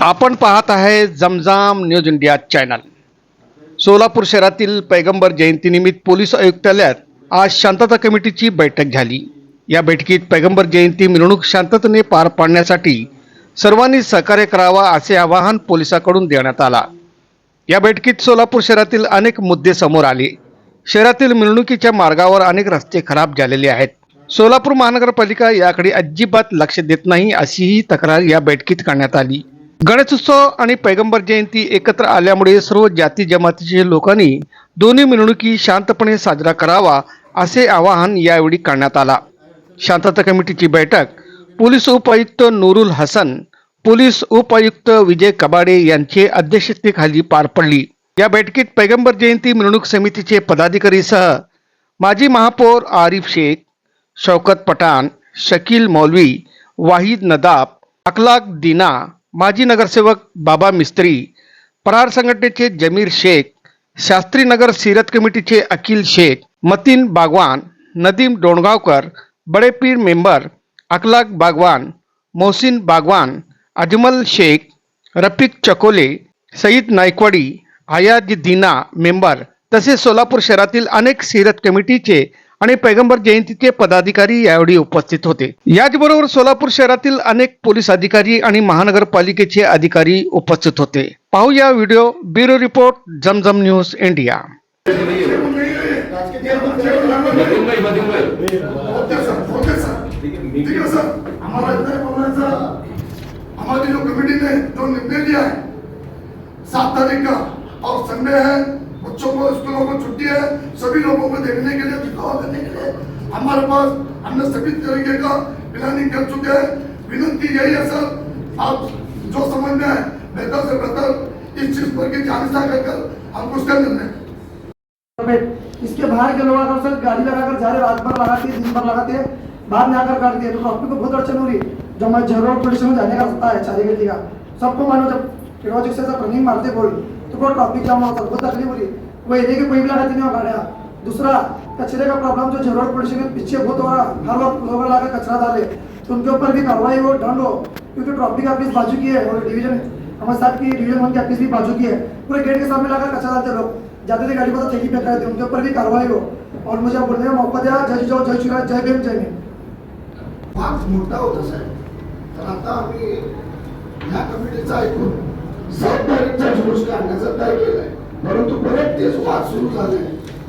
आपण पाहत आहे Zamzam news India channel. Solapur शहरातील पैगंबर जयंतीनिमित्त पोलीस आयुक्तालयात आज शांतता कमिटीची बैठक झाली. या बैठकीत पैगंबर जयंती मिरवणूक शांततेने पार पाडण्यासाठी सर्वांनी सहकार्य करावा असे आवाहन पोलिसांकडून देण्यात आला. या बैठकीत सोलापूर शहरातील अनेक मुद्दे समोर आले. शहरातील मिरवणुकीच्या मार्गावर अनेक रस्ते खराब झालेले आहेत. सोलापूर महानगरपालिका याकडे अजिबात लक्ष देत नाही अशीही तक्रार या बैठकीत करण्यात आली. गणेशोत्सव आणि पैगंबर जयंती एकत्र आल्यामुळे सर्व जाती जमातीच्या लोकांनी दोन्ही मिरवणुकी शांतपणे साजरा करावा असे आवाहन यावेळी करण्यात आला. शांतता कमिटीची बैठक पोलीस उपायुक्त नूरुल हसन पोलीस उपायुक्त विजय कबाडे यांचे अध्यक्षतेखाली पार पडली. या बैठकीत पैगंबर जयंती मिरवणूक समितीचे पदाधिकारीसह माजी महापौर आरिफ शेख शौकत पठाण शकील मौलवी वाहिद नदाब अखलाक दिना माजी नगरसेवक बाबा मिस्त्री परार संघटनेचे जमीर शेख शास्त्रीनगर सीरत कमिटीचे अखिल शेख मतीन बागवान नदीम डोणगावकर बडेपीर मेंबर अखलाक बागवान मोहसिन बागवान अजमल शेख रफिक चकोले सईद नायकवाडी हयाज दीना मेंबर तसेच सोलापूर शहरातील अनेक सीरत कमिटीचे आणि पैगंबर जयंतीचे पदाधिकारी यावेळी उपस्थित होते. याचबरोबर सोलापूर शहरातील अनेक पोलीस अधिकारी आणि महानगरपालिकेचे अधिकारी उपस्थित होते. पाहूया video bureau report Zamzam news India. आम्हाला जो कमेटी ने जो निर्णय लिया है सात तारीख का? और संडे है बच्चों को स्कूलों को छुट्टी है, सभी लोगों को देखने के लिए, दिखावा करने के लिए। हमारे पास हमने सभी तरीके का प्लानिंग कर चुके हैं। विनंती यही है सर, आप जो समझ में है बेहतर से बेहतर इस चीज़ पर की जानकारी कर हम उसका निर्णय। करें। इसके बाहर के लोग अगर सर गाड़ी लगाकर जा रहे रात भर लगाते दिन भर लगाते हैं बाद में आकर काटते हैं तो ट्रॉफिक को बहुत अड़चन हो रही जो हमारे ज़रूर पुलिस में जाने का रास्ता है, चारी गली का। सबको मानो जब टेक्नोलॉजी से सब रनिंग मारते बोल। तो ट्रॉफिक जाम होता बहुत तकलीफ हो रही है वो एरिया के कोई भी लगाती नहीं हो दूसरा कचरे का प्रॉब्लम जो जरूर पुलिस में पीछे बहुत हो रहा हर वक्त लोग लाकर कचरा डाले तो उनके ऊपर भी कार्रवाई हो दंड हो. क्योंकि ट्रॉफिक ऑफिस बाजू की है और डिवीजन हमारे साथ की डिवीजन वन की ऑफिस भी बाजू की है पूरे गेट के सामने लाकर कचरा डालते लोग जाते थे गाड़ी को तो फेंक रहे थे उनके ऊपर भी कार्रवाई हो. और मुझे बोलने का मौका दिया. जय जाओ जय शिवराज जय भीम जय भीम. फार मोठा होता साहेब. तर आता आम्ही ह्या कमिटीचा ऐकून सात तारीखचा जुलूस काढण्याचा काय केलाय? परंतु परत तेच वाद सुरू झाले.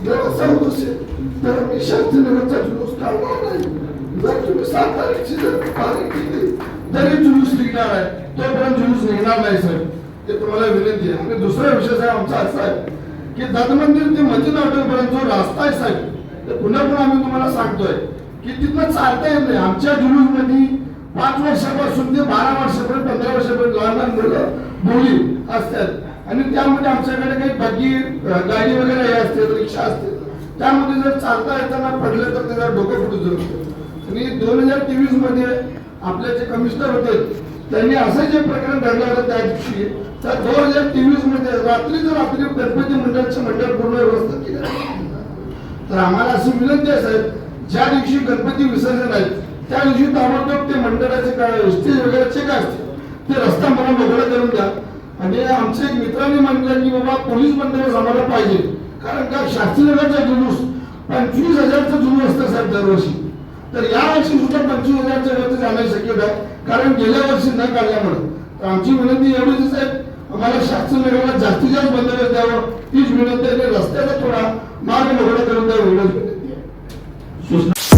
जर असं होत असेल तर मी शास्त्रीनगरचा जुलूस काढणार नाही. जर तुम्ही सात तारीखची जर तारीख दिली तरी जुलूस निघणार आहे. तोपर्यंत जुलूस निघणार नाही सर ते तुम्हाला विनंती आहे. आणि दुसरा विषय साहेब आमचा असा आहे की दत्त मंदिर ते मस्जिद हॉटेलपर्यंत जो रास्ता आहे साहेब तर पुन्हा पुन्हा आम्ही तुम्हाला सांगतोय की तिथनं चालता येत नाही. आमच्या जुलूसमध्ये पाच वर्षापासून ते बारा वर्षापर्यंत पंधरा वर्षापर्यंत लहान लहान मुलं मुली असतात. आणि त्यामध्ये आमच्याकडे काही बाकी गाडी वगैरे हे असते रिक्षा असते. त्यामध्ये जर चालता येताना पडलं तर त्याचा डोकं फुटू शकतो आणि दोन हजार तेवीसमध्ये आपले जे कमिशनर होते त्यांनी असं जे प्रकरण घडलं होतं त्या दिवशी तर दोन हजार तेवीसमध्ये रात्री जर रात्री गणपती मंडळाचं मंडळ पूर्ण व्यवस्था केलं. तर आम्हाला अशी विनंती आहे ज्या दिवशी गणपती विसर्जन आहे त्या दिवशी ताबडतोब ते मंडळाचे काय स्टेज वगैरे काय असते ते रस्ता मला मोकळा करून द्या. आणि आमचे एक मित्रांनी म्हटलं की बाबा पोलीस बंदोबस्त आम्हाला पाहिजे. कारण का शास्त्रीनगरचा जुलूस पंचवीस हजारचं जुलूस असतं साहेब दरवर्षी. तर या वर्षी सुद्धा पंचवीस हजारच्या वरती जाण्याची शक्यता आहे कारण गेल्या वर्षी न काढल्यामुळे. तर आमची विनंती एवढीच साहेब. आम्हाला शास्त्रीनगरला जास्तीत जास्त बंदोबस्त द्यावं. तीच विनंती आहे. रस्त्याचा थोडा मार्ग मोकळा करून द्यावं एवढंच विनंती आहे.